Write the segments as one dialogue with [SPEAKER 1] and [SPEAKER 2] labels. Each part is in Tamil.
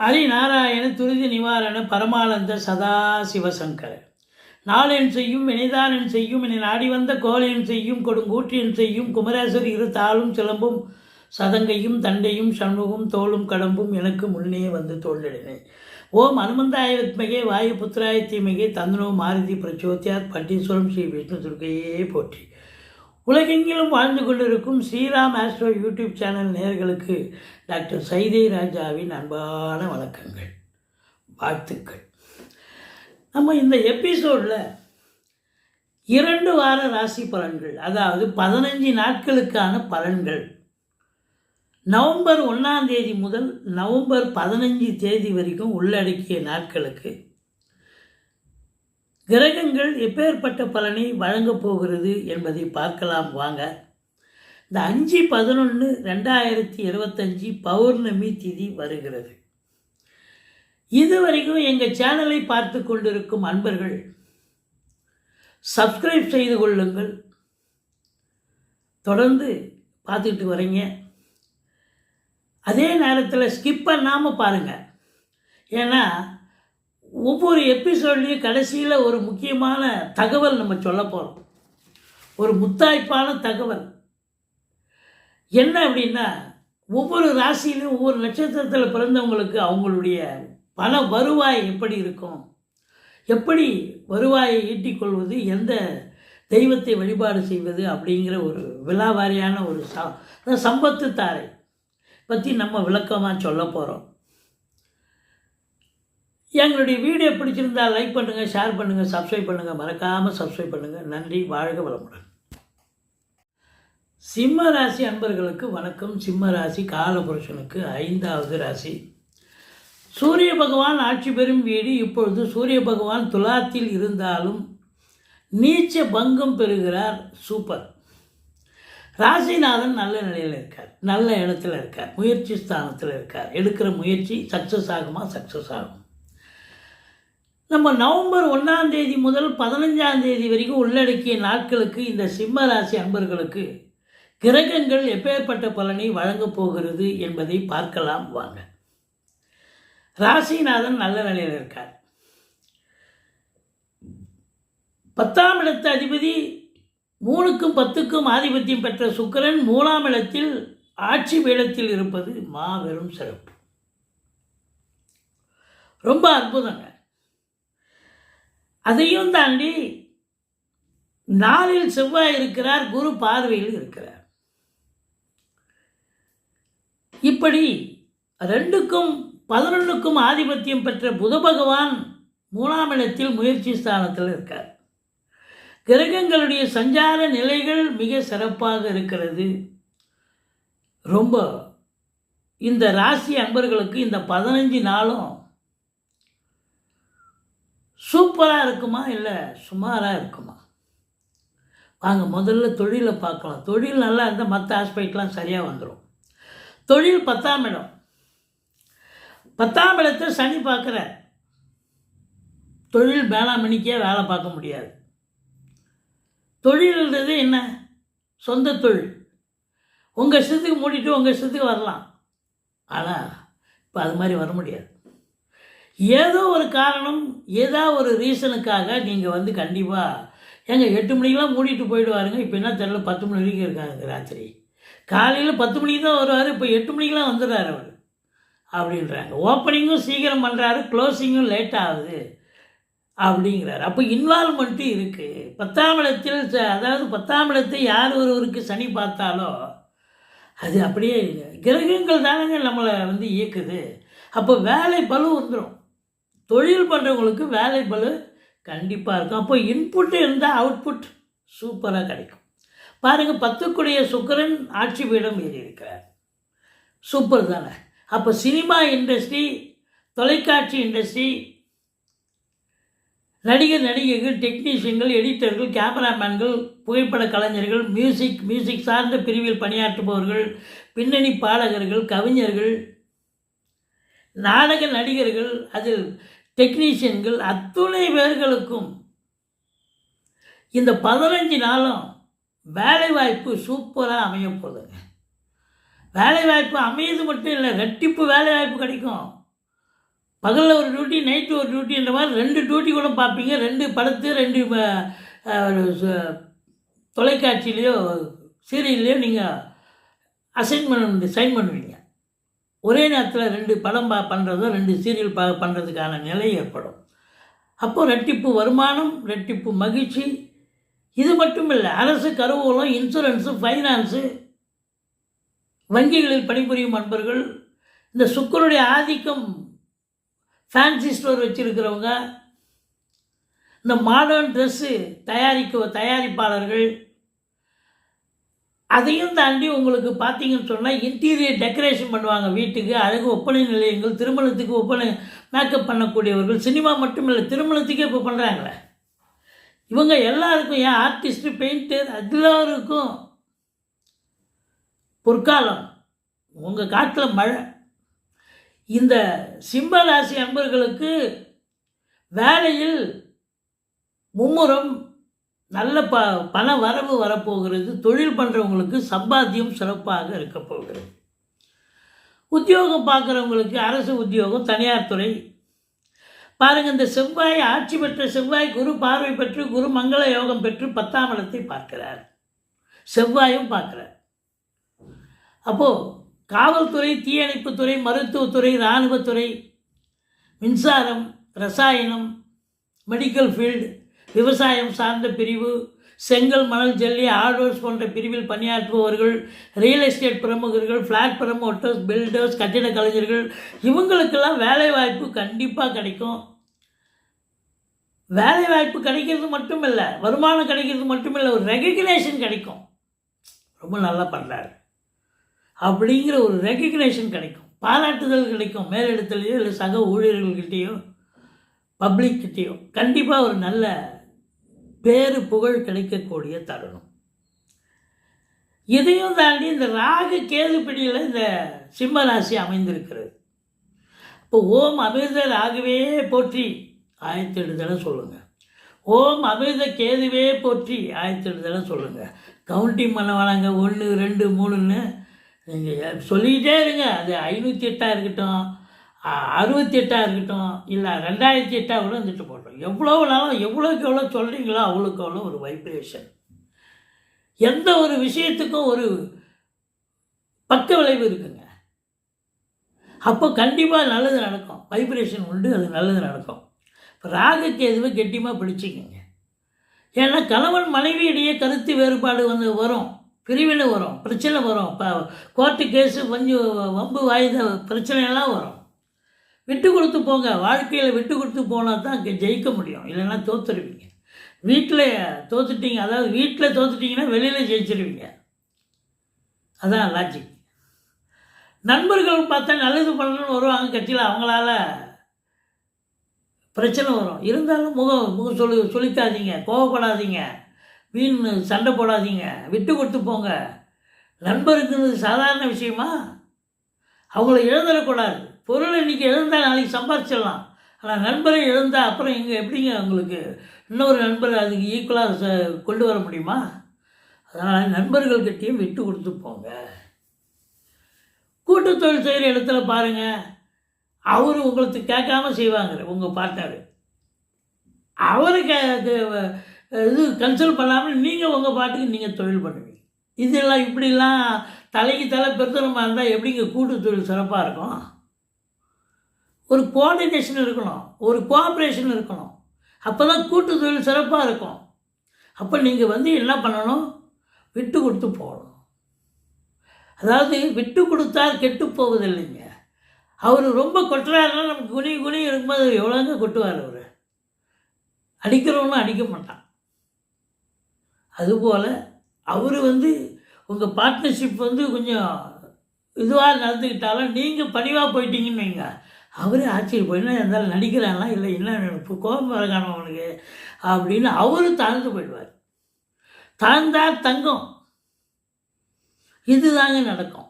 [SPEAKER 1] ஹரிநாராயண துரித நிவாரண பரமானந்த சதா சிவசங்கர நாளென் செய்யும் வினைதானன் செய்யும் என நாடி வந்த கோலென் செய்யும் கொடுங்கூற்றியன் செய்யும் குமரேசர் இரு தாளும் சிலம்பும் சதங்கையும் தண்டையும் சண்முகம் தோளும் கடம்பும் எனக்கு முன்னே வந்து தோல்லிடினே ஓம் அனுமந்தாய வித்மகே வாயு புத்திராய தீமகே தந்தனோ மாருதி பிரச்சோத்தியார் பட்டீஸ்வரம் ஸ்ரீ விஷ்ணு துர்கையே போற்றி. உலகெங்கிலும் வாழ்ந்து கொண்டிருக்கும் ஸ்ரீராம் ஆஸ்ட்ரோ யூடியூப் சேனல் நேர்களுக்கு டாக்டர் சைதை ராஜாவின் அன்பான வணக்கங்கள் வாழ்த்துக்கள். நம்ம இந்த எபிசோடில் இரண்டு வார ராசி பலன்கள் அதாவது பதினஞ்சு நாட்களுக்கான பலன்கள். நவம்பர் ஒன்றாம் தேதி முதல் நவம்பர் பதினஞ்சு தேதி வரைக்கும் உள்ளடக்கிய நாட்களுக்கு கிரகங்கள் எப்பேற்பட்ட பலனை வழங்கப் போகிறது என்பதை பார்க்கலாம் வாங்க. இந்த அஞ்சு பதினொன்று ரெண்டாயிரத்தி இருபத்தஞ்சி பௌர்ணமி திதி வருகிறது. இதுவரைக்கும் எங்கள் சேனலை பார்த்து கொண்டிருக்கும் அன்பர்கள் சப்ஸ்கிரைப் செய்து கொள்ளுங்கள். தொடர்ந்து பார்த்துக்கிட்டு வரீங்க. அதே நேரத்தில் ஸ்கிப் பண்ணாமல் பாருங்கள் ஏன்னா ஒவ்வொரு எபிசோட்லேயும் கடைசியில் ஒரு முக்கியமான தகவல் நம்ம சொல்ல போகிறோம் ஒரு முத்தாய்ப்பான தகவல். என்ன அப்படின்னா ஒவ்வொரு ராசியிலும் ஒவ்வொரு நட்சத்திரத்தில் பிறந்தவங்களுக்கு அவங்களுடைய பண வருவாய் எப்படி இருக்கும்? எப்படி வருவாயை ஈட்டிக்கொள்வது எந்த தெய்வத்தை வழிபாடு செய்வது? அப்படிங்கிற ஒரு விழாவாரியான ஒரு ச சம்பத்து தாரை பற்றி நம்ம விளக்கமாக சொல்ல போகிறோம் எங்களுடைய வீடியோ பிடிச்சிருந்தால் லைக் பண்ணுங்கள் ஷேர் பண்ணுங்கள் சப்ஸ்கிரைப் பண்ணுங்கள் மறக்காமல் சப்ஸ்கிரைப் பண்ணுங்கள் நன்றி வாழ்க வளமுடன். சிம்ம ராசி அன்பர்களுக்கு வணக்கம். சிம்ம ராசி காலபுருஷனுக்கு ஐந்தாவது ராசி. சூரிய பகவான் ஆட்சி பெறும் வீடு. இப்பொழுது சூரிய பகவான் துலாத்தில் இருந்தாலும் நீச்ச பங்கம் பெறுகிறார். சூப்பர். ராசிநாதன் நல்ல நிலையில் இருக்கார். நல்ல இடத்துல இருக்கார். முயற்சி ஸ்தானத்தில் இருக்கார். எடுக்கிற முயற்சி சக்ஸஸ் ஆகுமா? சக்ஸஸ் ஆகும். நம்ம நவம்பர் ஒன்றாம் தேதி முதல் பதினஞ்சாம் தேதி வரைக்கும் உள்ளடக்கிய நாட்களுக்கு இந்த சிம்ம ராசி அன்பர்களுக்கு கிரகங்கள் எப்பேற்பட்ட பலனை வழங்கப் போகிறது என்பதை பார்க்கலாம் வாங்க. ராசிநாதன் நல்ல நிலையில் இருக்கார். பத்தாம் இடத்து அதிபதி மூணுக்கும் பத்துக்கும் ஆதிபத்தியம் பெற்ற சுக்கிரன் மூணாம் இடத்தில் ஆட்சி வேடத்தில் இருப்பது மாபெரும் சிறப்பு. ரொம்ப அற்புதங்க. அதையும் தாண்டி நாளில் செவ்வாய் இருக்கிறார் குரு பார்வையில் இருக்கிறார். இப்படி ரெண்டுக்கும் பதினொன்றுக்கும் ஆதிபத்தியம் பெற்ற புத பகவான் மூணாம் இடத்தில் முயற்சி ஸ்தானத்தில் இருக்கார். கிரகங்களுடைய சஞ்சார நிலைகள் மிக சிறப்பாக இருக்கிறது. ரொம்ப இந்த ராசி அன்பர்களுக்கு இந்த பதினஞ்சு நாளும் சூப்பராக இருக்குமா இல்லை சுமாராக இருக்குமா? வாங்க முதல்ல தொழிலை பார்க்கலாம். தொழில் நல்லா இருந்தால் மற்ற ஆஸ்பெக்ட்லாம் சரியாக வந்துடும் தொழில் பத்தாம் இடம். பத்தாம் இடத்தை சனி பார்க்குற. தொழில் வேளாண்மணிக்கே வேலை பார்க்க முடியாது. தொழில்ன்றது என்ன? சொந்த தொழில். உங்கள் இஷ்டத்துக்கு மூடிட்டு உங்கள் இஷ்டத்துக்கு வரலாம். ஆனால் இப்போ அது மாதிரி வர முடியாது. ஏதோ ஒரு காரணம் ஏதோ ஒரு ரீசனுக்காக நீங்கள் வந்து கண்டிப்பாக ஏங்க எட்டு மணிக்கெலாம் மூடிட்டு போயிடுவாருங்க. இப்போ என்ன தெரியல பத்து மணி வரைக்கும் இருக்காங்க ராத்திரி. காலையில் பத்து மணிக்கு தான் வருவார் இப்போ எட்டு மணிக்கெலாம் வந்துடுறாரு அவர். அப்படின்றாங்க. ஓப்பனிங்கும் சீக்கிரம் பண்ணுறாரு க்ளோசிங்கும் லேட் ஆகுது அப்படிங்கிறார். அப்போ இன்வால்மெண்ட்டு இருக்குது பத்தாம் இடத்தில் அதாவது பத்தாம் இடத்தை யார் ஒருவருக்கு சனி பார்த்தாலோ அது அப்படியே கிரகங்கள் தானங்க நம்மளை வந்து இயக்குது. அப்போ வேலை பலு வந்துடும் தொழில் பண்ணுறவங்களுக்கு வேலை பளு கண்டிப்பாக இருக்கும். அப்போ இன்புட்டு இருந்தால் அவுட்புட் சூப்பராக கிடைக்கும். பாருங்கள் பத்துக்குடைய சுக்கரன் ஆட்சி பீடம் ஏறி இருக்கிறார். சூப்பர் தானே. அப்போ சினிமா இண்டஸ்ட்ரி தொலைக்காட்சி இண்டஸ்ட்ரி நடிகர் நடிகைகள் டெக்னீஷியன்கள் எடிட்டர்கள் கேமராமேன்கள் புகைப்பட கலைஞர்கள் மியூசிக் மியூசிக் சார்ந்த பிரிவில் பணியாற்றுபவர்கள் பின்னணி பாடகர்கள் கவிஞர்கள் நாடக நடிகர்கள் அதில் டெக்னீஷியன்கள் அத்துணை பேர்களுக்கும் இந்த பதினஞ்சு நாளும் வேலைவாய்ப்பு சூப்பராக அமைய போகுதுங்க வேலைவாய்ப்பு அமையது மட்டும் இல்லை ரெட்டிப்பு வேலைவாய்ப்பு கிடைக்கும். பகலில் ஒரு டியூட்டி நைட்டு ஒரு டியூட்டின்ற மாதிரி ரெண்டு டியூட்டி கூட பார்ப்பீங்க. ரெண்டு படத்து ரெண்டு ச- தொலைக்காட்சியிலையோ சீரியல்லையோ நீங்கள் அசைன்மெண்ட் சைன் பண்ணுவீங்க. ஒரே நேரத்தில் ரெண்டு படம் பா பண்ணுறதோ ரெண்டு சீரியல் பா பண்ணுறதுக்கான நிலை ஏற்படும். அப்போது ரெட்டிப்பு வருமானம் ரெட்டிப்பு மகிழ்ச்சி இது மட்டும் இல்லை அரசு கருவூலம் இன்சூரன்ஸு ஃபைனான்ஸு வங்கிகளில் பணிபுரியும் நண்பர்கள் இந்த சுக்கருடைய ஆதிக்கம் ஃபேன்சி ஸ்டோர் வச்சுருக்கிறவங்க இந்த மாடர்ன் ட்ரெஸ்ஸு தயாரிக்க தயாரிப்பாளர்கள் அதையும் தாண்டி உங்களுக்கு பார்த்தீங்கன்னு சொன்னால் இன்டீரியர் டெக்கரேஷன் பண்ணுவாங்க வீட்டுக்கு. அழகு ஒப்பனை நிலையங்கள் திருமணத்துக்கு ஒப்பனை மேக்கப் பண்ணக்கூடியவர்கள் சினிமா மட்டும் இல்லை திருமணத்துக்கே இப்போ பண்ணுறாங்களே இவங்க எல்லாருக்கும் ஏன் ஆர்டிஸ்ட்டு பெயிண்டர் எல்லாருக்கும் பொற்காலம் உங்கள் காட்டில் மழை. இந்த சிம்ம ராசி அன்பர்களுக்கு வேலையில் மும்முரம் நல்ல ப பண வரவு வரப்போகிறது. தொழில் பண்ணுறவங்களுக்கு சம்பாத்தியம் சிறப்பாக இருக்க போகிறது. உத்தியோகம் பார்க்குறவங்களுக்கு அரசு உத்தியோகம் தனியார் துறை. பாருங்கள் இந்த செவ்வாய் ஆட்சி பெற்ற செவ்வாய் குரு பார்வை பெற்று குரு மங்கள யோகம் பெற்று பத்தாம் இடத்தை பார்க்கிறார். செவ்வாயும் பார்க்குறார். அப்போது காவல்துறை தீயணைப்புத்துறை மருத்துவத்துறை இராணுவத்துறை மின்சாரம் ரசாயனம் மெடிக்கல் ஃபீல்டு விவசாயம் சார்ந்த பிரிவு செங்கல் மணல் ஜல்லி ஆர்டர்ஸ் போன்ற பிரிவில் பணியாற்றுபவர்கள் ரியல் எஸ்டேட் பிரமுகர்கள் ஃப்ளாட் ப்ரமோட்டர்ஸ் பில்டர்ஸ் கட்டிட கலைஞர்கள் இவங்களுக்கெல்லாம் வேலைவாய்ப்பு கண்டிப்பாக கிடைக்கும். வேலைவாய்ப்பு கிடைக்கிறது மட்டும் இல்லை வருமானம் கிடைக்கிறது மட்டும் இல்லை ஒரு ரெகக்னேஷன் கிடைக்கும். ரொம்ப நல்லா பண்ணுறாரு அப்படிங்கிற ஒரு ரெகக்னேஷன் கிடைக்கும். பாராட்டுதல் கிடைக்கும் மேலிடத்துலேயோ இல்லை சக ஊழியர்கள்கிட்டேயோ பப்ளிக்கிட்டேயோ கண்டிப்பாக ஒரு நல்ல பேரு புகழ் கிடைக்கக்கூடிய தருணம். இதையும் தாண்டி இந்த ராகு கேது பிடியில் இந்த சிம்ம ராசி அமைந்திருக்கிறது. இப்போ ஓம் அமிர்த ராகுவே போற்றி ஆயத்தெடுதலை சொல்லுங்கள் ஓம் அமிர்த கேதுவே போற்றி ஆயத்தெடுதலை சொல்லுங்கள் கவுண்டிங் பண்ண வேணாங்க ஒன்று ரெண்டு மூணுன்னு. நீங்கள் சொல்லிக்கிட்டே இருங்க அது ஐநூற்றி எட்டாக இருக்கட்டும். அறுபத்தி எட்டாக இருக்கட்டும் இல்லை ரெண்டாயிரத்தி எட்டாக கூட இருந்துட்டு போட்டோம் எவ்வளோ நாளும் எவ்வளோக்கு எவ்வளோ சொல்கிறீங்களோ அவ்வளோக்கு அவ்வளோ ஒரு வைப்ரேஷன் எந்த ஒரு விஷயத்துக்கும் ஒரு பக்க விளைவு இருக்குங்க. அப்போ கண்டிப்பாக நல்லது நடக்கும். வைப்ரேஷன் உண்டு அது நல்லது நடக்கும். இப்போ ராகுக்கு எதுவும் கெட்டியமாக பிடிச்சிக்கங்க. ஏன்னா கணவன் மனைவி இடையே கருத்து வேறுபாடு வந்து வரும். பிரிவினை வரும் பிரச்சனை வரும். இப்போ கோர்ட்டு கேஸு கொஞ்சம் வம்பு வாய்ந்த பிரச்சனையெல்லாம் வரும். விட்டு கொடுத்து போங்க. வாழ்க்கையில் விட்டு கொடுத்து போனால் தான் அங்கே ஜெயிக்க முடியும். இல்லைன்னா தோத்துருவீங்க. வீட்டில் தோத்துட்டீங்க. அதாவது வீட்டில் தோத்துட்டீங்கன்னா வெளியில் ஜெயிச்சிருவீங்க. அதான் லாஜிக் நண்பர்கள் பார்த்தா நல்லது பண்ணணும்னு வருவாங்க கட்சியில். அவங்களால பிரச்சனை வரும். இருந்தாலும் முகம் முகம் சொல்லி சொல்லிக்காதீங்க. கோவப்படாதீங்க. வீண் சண்டை போடாதீங்க. விட்டு கொடுத்து போங்க. நண்பருக்குன்னு சாதாரண விஷயமா? அவங்கள இழந்துடக்கூடாது. பொருளை இன்றைக்கி இழந்தால் நாளைக்கு சம்பாதிச்சிடலாம் ஆனால் நண்பரை இழந்தால் அப்புறம் இங்கே எப்படிங்க உங்களுக்கு? இன்னொரு நண்பர் அதுக்கு ஈக்குவலாக ச கொண்டு வர முடியுமா? அதனால் நண்பர்கள்கிட்டையும் விட்டு கொடுத்து போங்க. கூட்டுத்தொழில் செய்கிற இடத்துல பாருங்கள் அவர் உங்களுக்கு கேட்காம செய்வாங்க உங்கள் பார்ட்னர் அவரை கே இது கன்சல்ட் பண்ணாமல் நீங்கள் உங்கள் பாட்டுக்கு நீங்கள் தொழில் பண்ணுவீங்க. இதெல்லாம் இப்படிலாம் தலைக்கு தலை பெருத்தனமாக இருந்தால் எப்படிங்க கூட்டுத்தொழில் சிறப்பாக இருக்கும்? ஒரு கோஆர்டினேஷன் இருக்கணும் ஒரு கோஆப்ரேஷன் இருக்கணும். அப்போ தான் கூட்டு தொழில் சிறப்பாக இருக்கும். அப்போ நீங்கள் வந்து என்ன பண்ணணும்? விட்டு கொடுத்து போகணும். அதாவது விட்டு கொடுத்தால் கெட்டு போவதில்லைங்க. அவர் ரொம்ப கொட்டுறாருன்னா நமக்கு குனி குனி இருக்கும்போது எவ்வளோங்க கொட்டுவார் அவர்? அடிக்கிறவனும் அடிக்க மாட்டான். அதுபோல் அவர் வந்து உங்கள் பார்ட்னர்ஷிப் வந்து கொஞ்சம் இதுவாக நடந்துக்கிட்டாலும் நீங்கள் பணிவாக போயிட்டீங்கன்னு வைங்க. அவரே ஆட்சியில் போயினா இருந்தாலும் நடிக்கிறானா இல்லை என்ன இப்போ கோபம் வரக்கான அவனுக்கு அப்படின்னு அவரும் தாழ்ந்து போயிடுவார். தாழ்ந்தார் தங்கம். இதுதாங்க நடக்கும்.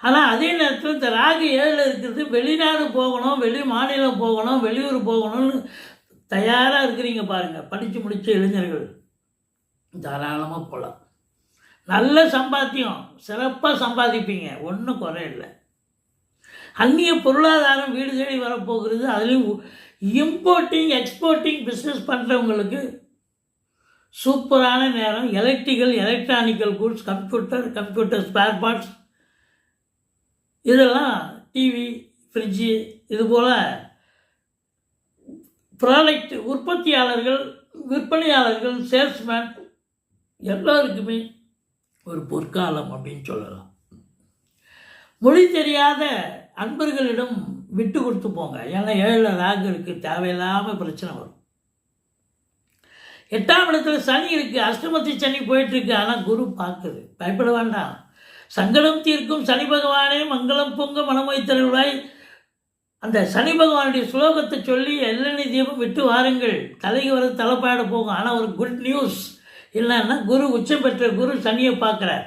[SPEAKER 1] ஆனால் அதே நேரத்தில் இந்த ராகு ஏழில் இருக்கிறது வெளிநாடு போகணும் வெளி மாநிலம் போகணும் வெளியூர் போகணும்னு தயாராக இருக்கிறீங்க பாருங்கள் படித்து முடித்த இளைஞர்கள். தாராளமாக போகலாம் நல்ல சம்பாத்தியம் சிறப்பாக சம்பாதிப்பீங்க ஒன்றும் குறையில்லை அந்நிய பொருளாதாரம் வீடு தேடி வரப்போகிறது. அதுலேயும் இம்போர்ட்டிங் எக்ஸ்போர்ட்டிங் பிஸ்னஸ் பண்ணுறவங்களுக்கு சூப்பரான நேரம். Electrical electronical goods computer computer spare parts இதெல்லாம் டிவி ஃப்ரிட்ஜு இது போல் ப்ராடக்ட் உற்பத்தியாளர்கள் விற்பனையாளர்கள் சேல்ஸ்மேன் எல்லாருக்குமே ஒரு பொற்காலம் அப்படின்னு சொல்லலாம். மொழி தெரியாத அன்பர்களிடம் விட்டு கொடுத்து போங்க. ஏன்னா ஏழு ராகுக்கு தேவையில்லாமல் பிரச்சனை வரும். எட்டாம் இடத்துல சனி இருக்குது அஷ்டமத்தி சனி போயிட்டுருக்கு ஆனால் குரு பார்க்குது. பயப்பட வேண்டாம். சங்கடம் தீர்க்கும் சனி பகவானே மங்களம் பொங்க மனமொய் அந்த சனி பகவானுடைய ஸ்லோகத்தை சொல்லி எல்லனை தீபம் விட்டு வாருங்கள். தலைக்கு வர தலைப்பாட போகும். ஆனால் ஒரு குட் நியூஸ் இல்லைன்னா குரு உச்சம் பெற்ற குரு சனியை பார்க்குறார்.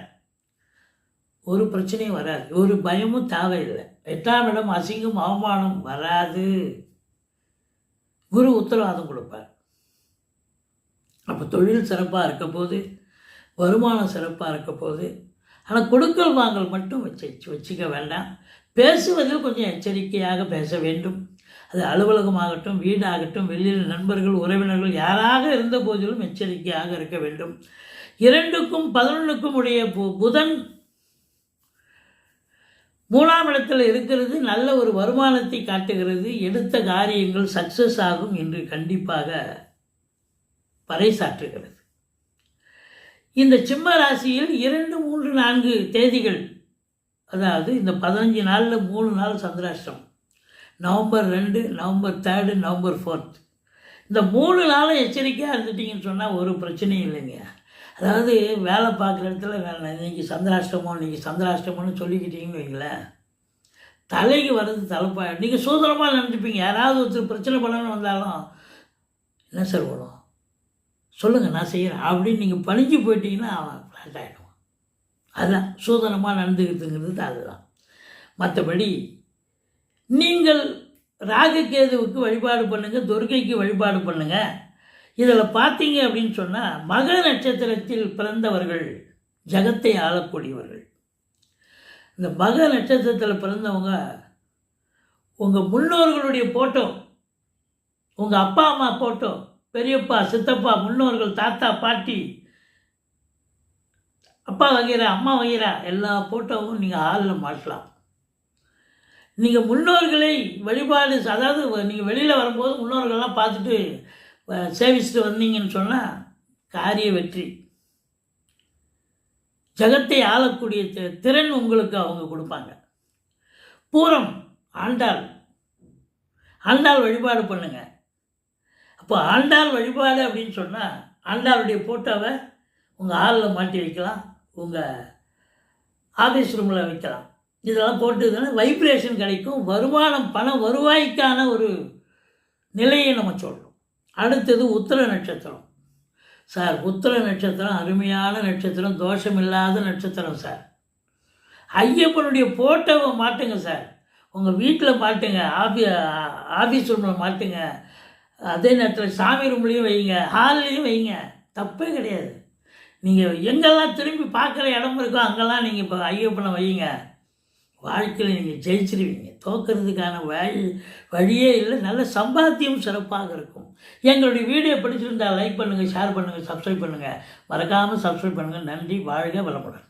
[SPEAKER 1] ஒரு பிரச்சனையும் வராது. ஒரு பயமும் தேவையில்லை. எட்டாம் இடம் அசிங்கம் அவமானம் வராது. குரு உத்தரவாதம் கொடுப்பார். அப்போ தொழில் சிறப்பாக இருக்க போது வருமானம் சிறப்பாக இருக்க போது ஆனால் கொடுக்கல் வாங்கல் மட்டும் வச்சு வச்சுக்க வேண்டாம். பேசுவதில் கொஞ்சம் எச்சரிக்கையாக பேச வேண்டும். அது அலுவலகமாகட்டும் வீடாகட்டும் வெளியில் நண்பர்கள் உறவினர்கள் யாராக இருந்த போதிலும் எச்சரிக்கையாக இருக்க வேண்டும். இரண்டுக்கும் பதினொன்றுக்கும் உடைய பு- புதன் மூணாம் இடத்தில் இருக்கிறது நல்ல ஒரு வருமானத்தை காட்டுகிறது. எடுத்த காரியங்கள் சக்ஸஸ் ஆகும் என்று கண்டிப்பாக பறைசாற்றுகிறது. இந்த சிம்ம ராசியில் இரண்டு மூன்று நான்கு தேதிகள் அதாவது இந்த பதினஞ்சு நாளில் மூணு நாள் சந்திராஷ்டம் நவம்பர் ரெண்டு நவம்பர் தேர்டு நவம்பர் ஃபோர்த் இந்த மூணு நாளும் எச்சரிக்கையாக இருந்துட்டிங்கன்னு சொன்னால் ஒரு பிரச்சனையும் இல்லைங்க. அதாவது வேலை பார்க்குற இடத்துல வேலை இன்றைக்கி சந்திராஷ்டமோ இன்னைக்கு சந்திராஷ்டமோன்னு சொல்லிக்கிட்டீங்கன்னு வைங்களேன். தலைக்கு வர்றது தலைப்பா நீங்கள் சுதந்திரமாக நினச்சிப்பீங்க. யாராவது ஒருத்தர் பிரச்சனை பண்ணணும்னு வந்தாலும் என்ன சார் வரும் சொல்லுங்கள் நான் செய்கிறேன் அப்படின்னு நீங்கள் பணிஞ்சு போயிட்டீங்கன்னா அவன் ஃப்ளாட் ஆகிடுவான் அதுதான். சூதனமாக நடந்துக்கிறதுங்கிறது அதுதான். மற்றபடி நீங்கள் ராககேதுவுக்கு வழிபாடு பண்ணுங்கள் துர்கைக்கு வழிபாடு பண்ணுங்கள் இதில் பார்த்தீங்க அப்படின்னு சொன்னால் மக நட்சத்திரத்தில் பிறந்தவர்கள் ஜகத்தை ஆளக்கூடியவர்கள். இந்த மக நட்சத்திரத்தில் பிறந்தவங்க உங்கள் முன்னோர்களுடைய போட்டோ உங்கள் அப்பா அம்மா போட்டோ பெரியப்பா சித்தப்பா முன்னோர்கள் தாத்தா பாட்டி அப்பா வகைரா அம்மா வகைரா எல்லா ஃபோட்டோவும் நீங்கள் ஹாலில் மாட்டலாம். நீங்கள் முன்னோர்களை வழிபாடு அதாவது நீங்கள் வெளியில் வரும்போது முன்னோர்கள்லாம் பார்த்துட்டு சேவிச்சுட்டு வந்தீங்கன்னு சொன்னால் காரிய வெற்றி. ஜகத்தை ஆளக்கூடிய திறன் உங்களுக்கு அவங்க கொடுப்பாங்க. பூரம் ஆண்டாள். ஆண்டாள் வழிபாடு பண்ணுங்க. அப்போ ஆண்டாள் வழிபாடு அப்படின்னு சொன்னால் ஆண்டாளுடைய ஃபோட்டோவை உங்கள் ஆளில் மாட்டி வைக்கலாம். உங்கள் ஆஃபீஸ் ரூமில் வைக்கலாம். இதெல்லாம் போட்டுதுன்னா வைப்ரேஷன் கிடைக்கும். வருமானம் பண வருவாய்க்கான ஒரு நிலையை நம்ம சொல்கிறோம் அடுத்தது உத்திர நட்சத்திரம். சார் உத்திர நட்சத்திரம் அருமையான நட்சத்திரம் தோஷம் இல்லாத நட்சத்திரம் சார். ஐயப்பனுடைய ஃபோட்டோவை மாட்டுங்க சார். உங்கள் வீட்டில் மாட்டுங்க ஆஃபீ ஆஃபீஸ் ரூமில் மாட்டுங்க. அதே நேரத்தில் சாமி ரூம்லேயும் வைங்க ஹால்லையும் வைங்க. தப்பே கிடையாது. நீங்கள் எங்கெல்லாம் திரும்பி பார்க்குற இடம் இருக்கோ அங்கெல்லாம் நீங்கள் இப்போ ஐயப்பனை வைங்க. வாழ்க்கையில் நீங்கள் ஜெயிச்சிருவீங்க. தோக்கிறதுக்கான வழி வழியே இல்லை. நல்ல சம்பாத்தியம் சிறப்பாக இருக்கும். எங்களுடைய வீடியோ பிடிச்சிருந்தால் லைக் பண்ணுங்கள் ஷேர் பண்ணுங்கள் சப்ஸ்கிரைப் பண்ணுங்கள் மறக்காமல் சப்ஸ்கிரைப் பண்ணுங்கள் நன்றி வாழ்க வளமுடன்.